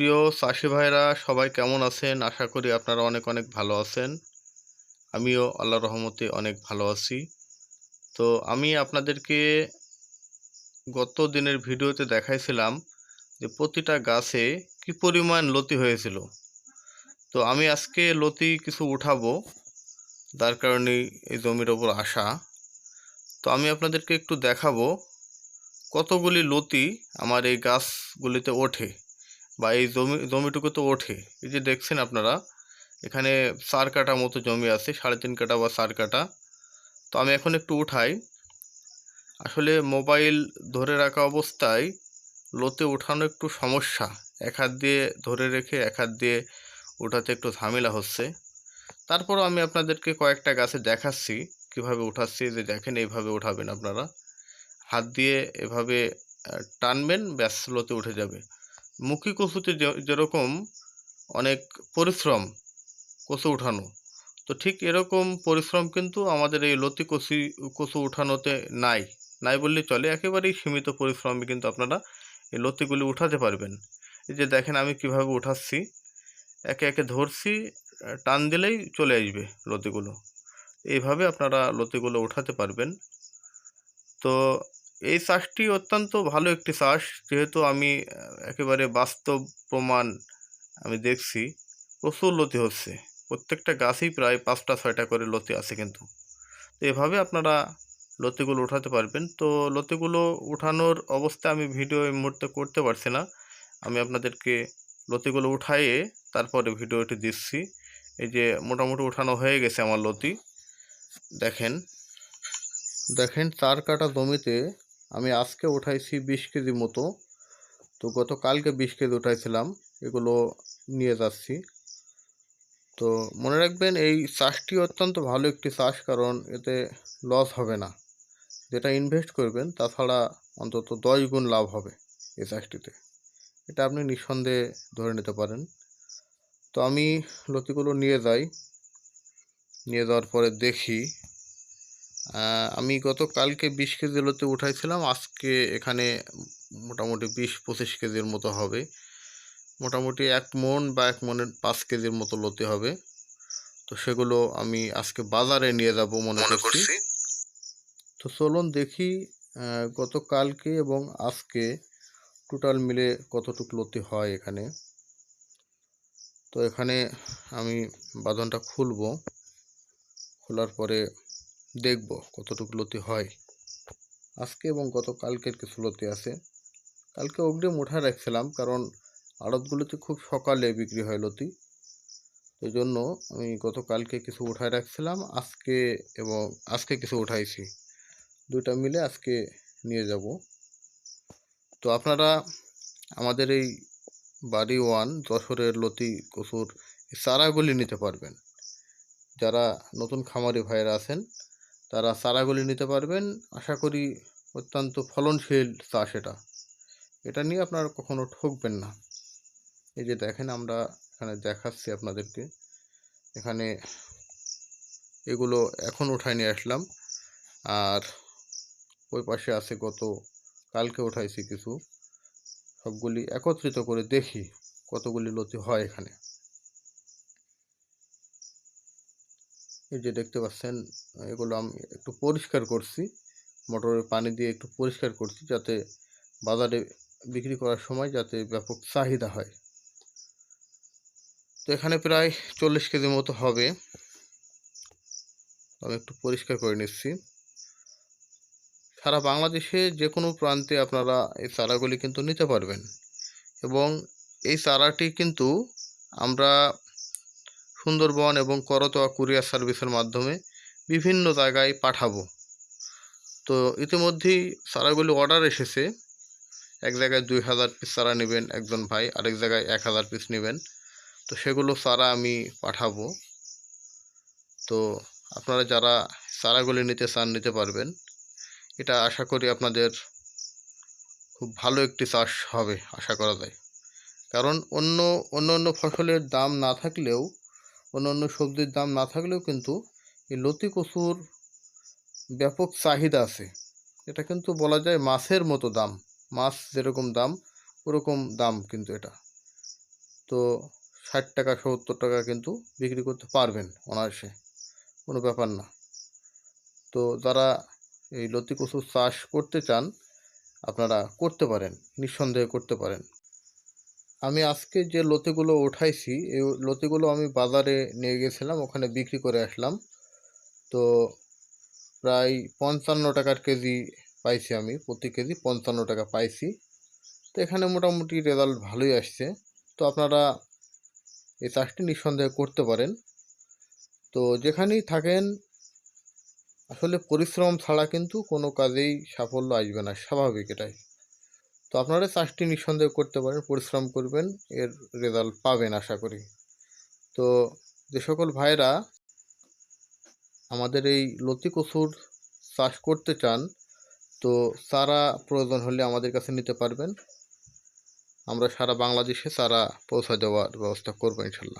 প্রিয় চাষি ভাইরা সবাই কেমন আছেন? আশা করি আপনারা অনেক অনেক ভালো আছেন। আমিও আল্লাহ রহমতে অনেক ভালো আছি। তো আমি আপনাদেরকে গত দিনের ভিডিওতে দেখাইছিলাম যে প্রতিটা গাছে কি পরিমাণ লতি হয়েছিল। তো আমি আজকে লতি কিছু উঠাবো, যার কারণে এই জমির ওপর আসা। তো আমি আপনাদেরকে একটু দেখাবো কতগুলি লতি আমার এই গাছগুলিতে ওঠে। বা এই জমি, জমিটুকু তো ওঠে। এই যে দেখছেন আপনারা, এখানে সার কাটা মতো জমি আছে, সাড়ে তিন কাটা বা সার কাটা। তো আমি এখন একটু উঠাই। আসলে মোবাইল ধরে রাখা অবস্থায় লোতে উঠানো একটু সমস্যা। এক হাত দিয়ে ধরে রেখে, এক হাত দিয়ে উঠাতে একটু ঝামেলা হচ্ছে। তারপর আমি আপনাদেরকে কয়েকটা গাছে দেখাচ্ছি, কীভাবে উঠাচ্ছি। যে দেখেন, এইভাবে উঠাবেন আপনারা। হাত দিয়ে এভাবে টানবেন, ব্যাস, লোতে উঠে যাবে। মুখী কচুতে যে- যেরকম অনেক পরিশ্রম কচু উঠানো। তো ঠিক এরকম পরিশ্রম কিন্তু আমাদের এই লতি কচি কচু উঠানোতে নাই। নাই বললে চলে। একেবারেই সীমিত পরিশ্রমে কিন্তু আপনারা এই লতিগুলি উঠাতে পারবেন। এই যে দেখেন আমি কীভাবে উঠাচ্ছি। একে একে ধরছি, টান দিলেই চলে আসবে লতিগুলো। এইভাবে আপনারা লতিগুলো উঠাতে পারবেন। তো এই শ্বাসটি অত্যন্ত ভালো একটি শ্বাস যেহেতু আমি একেবারে বাস্তব প্রমাণ আমি দেখছি, প্রচুর লতি হচ্ছে। প্রত্যেকটা গাছেই প্রায় পাঁচটা, ছয়টা করে লতি আছে কিন্তু। তো এভাবে আপনারা লতিগুলো উঠাতে পারবেন। তো লতিগুলো উঠানোর অবস্থা আমি ভিডিও এই মুহূর্তে করতে পারছি না। আমি আপনাদেরকে লতিগুলো উঠাইয়ে তারপরে ভিডিওটি দিচ্ছি। এই যে মোটামুটি উঠানো হয়ে গেছে আমার লতি। দেখেন দেখেন চার কাটা জমিতে আমি আজকে উঠাইছি বিশ কেজি মতো। তো গত কালকে বিশ কেজি উঠাইছিলাম, এগুলো নিয়ে যাচ্ছি। তো মনে রাখবেন, এই চাষটি অত্যন্ত ভালো একটি চাষ, কারণ এতে লস হবে না। যেটা ইনভেস্ট করবেন, তাছাড়া অন্তত দশ গুণ লাভ হবে এই চাষটিতে। এটা আপনি নিঃসন্দেহে ধরে নিতে পারেন। তো আমি লতিগুলো নিয়ে যাই। নিয়ে যাওয়ার পরে দেখি আমি গত কালকে বিশ কেজি লতি উঠাইছিলাম আজকে এখানে মোটামুটি বিশ পঁচিশ কেজির মতো হবে। মোটামুটি এক মন বা এক মনের পাঁচ কেজির মতো লতি হবে। তো সেগুলো আমি আজকে বাজারে নিয়ে যাব মনে করছি। তো চলুন দেখি আহ, গত কালকে এবং আজকে টোটাল মিলে কতটুকু লতি হয় এখানে। তো এখানে আমি বাঁধনটা খুলব। খোলার পরে দেখব কতটুকু লতি হয়। আজকে এবং গত কালকের কিছু লতি আছে। কালকে অগ্রিম উঠায় রাখছিলাম কারণ আড়তগুলোতে খুব সকালে বিক্রি হয় লতি। এই জন্য আমি গত কালকে কিছু উঠায় রাখছিলাম, আজকে এবং আজকে কিছু উঠাইছি। দুইটা মিলে আজকে নিয়ে যাব। তো আপনারা আমাদের এই বাড়ি ওয়ান যশোরের লতি, কচুর চারাগুলি নিতে পারবেন। যারা নতুন খামারি ভাইয়েরা আছেন তারা চারাগুলি নিতে পারবেন। আশা করি অত্যন্ত ফলনশীল চাষ এটা এটা নিয়ে আপনারা কখনো ঠকবেন না। এই যে দেখেন আমরা এখানে দেখাচ্ছি আপনাদেরকে। এখানে এগুলো এখন উঠায় নিয়ে আসলাম। আর ওই পাশে আছে গত, কালকে উঠাইছি কিছু। সবগুলি একত্রিত করে দেখি কতগুলি লতি হয় এখানে। এই যে দেখতে পাচ্ছেন, এগুলো আমি একটু পরিষ্কার করছি। মোটরের পানি দিয়ে একটু পরিষ্কার করছি যাতে বাজারে বিক্রি করার সময় যাতে ব্যাপক চাহিদা হয়। তো এখানে প্রায় চল্লিশ কেজি মতো হবে। আমি একটু পরিষ্কার করে নিচ্ছি। সারা বাংলাদেশে যে কোনো প্রান্তে আপনারা এই চারাগুলি কিন্তু নিতে পারবেন। এবং এই চারাটি কিন্তু আমরা সুন্দরবন এবং করতোয়া কুরিয়ার সার্ভিসের মাধ্যমে বিভিন্ন জায়গায় পাঠাবো। তো ইতিমধ্যেই চারাগুলি অর্ডার এসেছে। এক জায়গায় দুই হাজার পিস চারা নেবেন, একজন ভাই, আরেক জায়গায় এক হাজার পিস নেবেন। তো সেগুলো চারা আমি পাঠাবো। তো আপনারা যারা চারাগুলি নিতে চান নিতে পারবেন। এটা আশা করি আপনাদের খুব ভালো একটি চাষ হবে, আশা করা যায়। কারণ অন্য অন্য অন্য ফসলের দাম না থাকলেও অন্য অন্য সবজির দাম না থাকলেও কিন্তু এই লতি কচুর ব্যাপক চাহিদা আছে। এটা কিন্তু বলা যায় মাছের মতো দাম। মাছ যেরকম দাম, ওরকম দাম কিন্তু এটা। তো ষাট টাকা, সত্তর টাকা কিন্তু বিক্রি করতে পারবেন অনায়াসে। কোনো ব্যাপার না। তো যারা এই লতি কচুর চাষ করতে চান, আপনারা করতে পারেন, নিঃসন্দেহে করতে পারেন। আমি আজকে যে লতিগুলো উঠাইছি, এই লতিগুলো আমি বাজারে নিয়ে গেছিলাম, ওখানে বিক্রি করে আসলাম। তো প্রায় পঞ্চান্ন টাকার কেজি পাইছি আমি, প্রতি কেজি পঞ্চান্ন টাকা পাইছি। তো এখানে মোটামুটি রেজাল্ট ভালোই আসছে। তো আপনারা এই চাষটি নিঃসন্দেহে করতে পারেন। তো যেখানেই থাকেন, আসলে পরিশ্রম ছাড়া কিন্তু কোনো কাজেই সাফল্য আসবে না, স্বাভাবিক এটাই। তো আপনারা চাষটি নিঃসন্দেহ করতে পারেন, পরিশ্রম করবেন, এর রেজাল্ট পাবেন আশা করি। তো যে সকল ভাইরা আমাদের এই লতি কচুর চাষ করতে চান, তো চারা প্রয়োজন হলে আমাদের কাছে নিতে পারবেন। আমরা সারা বাংলাদেশে চারা পৌঁছে দেওয়ার ব্যবস্থা করব ইনশাল্লাহ।